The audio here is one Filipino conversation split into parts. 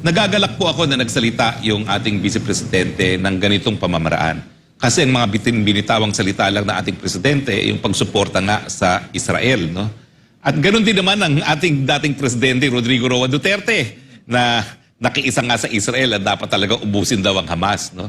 Nagagalak po ako na nagsalita yung ating Vice Presidente ng ganitong pamamaraan. Kasi ang mga bitin binitawang salita lang ng ating Presidente, yung pagsuporta nga sa Israel. No? At ganun din naman ang ating dating Presidente Rodrigo Roa Duterte na nakiisa nga sa Israel at dapat talaga ubusin daw ang Hamas. No?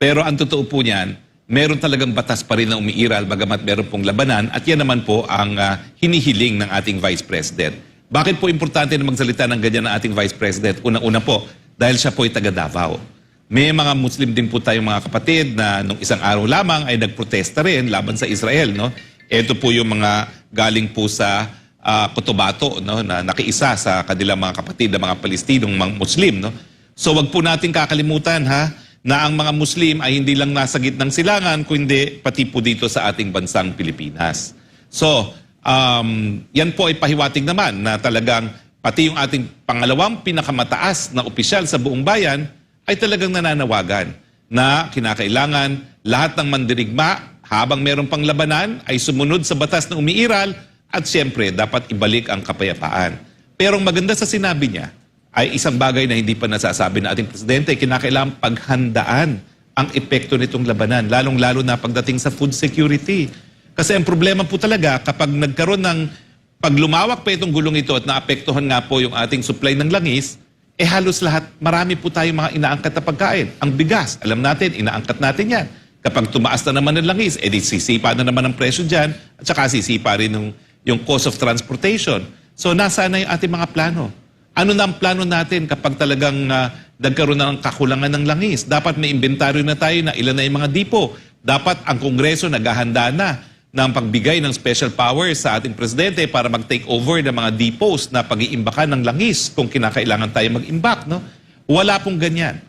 Pero ang totoo po niyan, meron talagang batas pa rin na umiiral bagamat meron pong labanan at yan naman po ang ah, hinihiling ng ating Vice President. Bakit po importante na magsalita ng ganyan ng ating Vice President? Una-una po, dahil siya po ay taga Davao. May mga Muslim din po tayong mga kapatid na nung isang araw lamang ay nagprotesta rin laban sa Israel. No? Ito po yung mga galing po sa ah, Cotabato no? na nakiisa sa kanilang mga kapatid na mga Palestinong mga Muslim. No? So wag po natin kakalimutan ha na ang mga Muslim ay hindi lang nasa gitnang silangan kundi pati po dito sa ating bansang Pilipinas. So, um, yan po ay pahiwatig naman na talagang pati yung ating pangalawang pinakamataas na opisyal sa buong bayan ay talagang nananawagan na kinakailangan lahat ng mandirigma habang meron pang labanan ay sumunod sa batas na umiiral at siyempre dapat ibalik ang kapayapaan. Pero ang maganda sa sinabi niya ay isang bagay na hindi pa nasasabi ng ating presidente, kinakailangan paghandaan ang epekto nitong labanan, lalong-lalo na pagdating sa food security. Kasi ang problema po talaga, kapag nagkaroon ng, pag lumawak pa itong gulong ito at naapektuhan nga po yung ating supply ng langis, eh halos lahat, marami po tayong mga inaangkat na pagkain. Ang bigas, alam natin, inaangkat natin yan. Kapag tumaas na naman ang langis, eh di sisipa na naman ang presyo dyan, at saka sisipa rin yung, yung cost of transportation. So nasa na yung ating mga plano? Ano na ang plano natin kapag talagang ah, nagkaroon na ng kakulangan ng langis? Dapat may inventaryo na tayo na ilan na yung mga dipo. Dapat ang Kongreso naghahanda na ng pagbigay ng special powers sa ating presidente para mag-take over ng mga depots na pag-iimbakan ng langis kung kinakailangan tayo mag-imbak. No? Wala pong ganyan.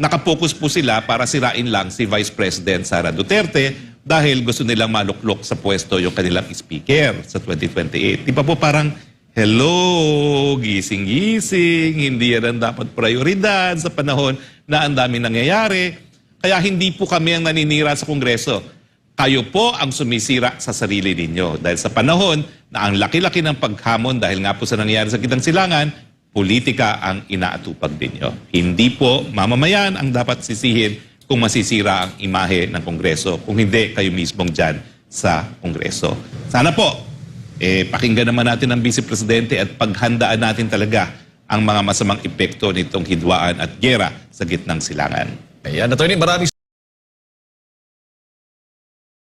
Nakapokus po sila para sirain lang si Vice President Sara Duterte dahil gusto nilang maluklok sa pwesto yung kanilang speaker sa 2028. Di ba po parang, hello, gising-gising, hindi yan ang dapat prioridad sa panahon na ang dami nangyayari. Kaya hindi po kami ang naninira sa Kongreso. Kayo po ang sumisira sa sarili ninyo. Dahil sa panahon na ang laki-laki ng paghamon dahil nga po sa nangyayari sa kitang silangan, politika ang inaatupag ninyo. Hindi po mamamayan ang dapat sisihin kung masisira ang imahe ng Kongreso. Kung hindi, kayo mismong dyan sa Kongreso. Sana po, eh, pakinggan naman natin ang Vice Presidente at paghandaan natin talaga ang mga masamang epekto nitong hidwaan at gera sa gitnang silangan. Ayan, Attorney, maraming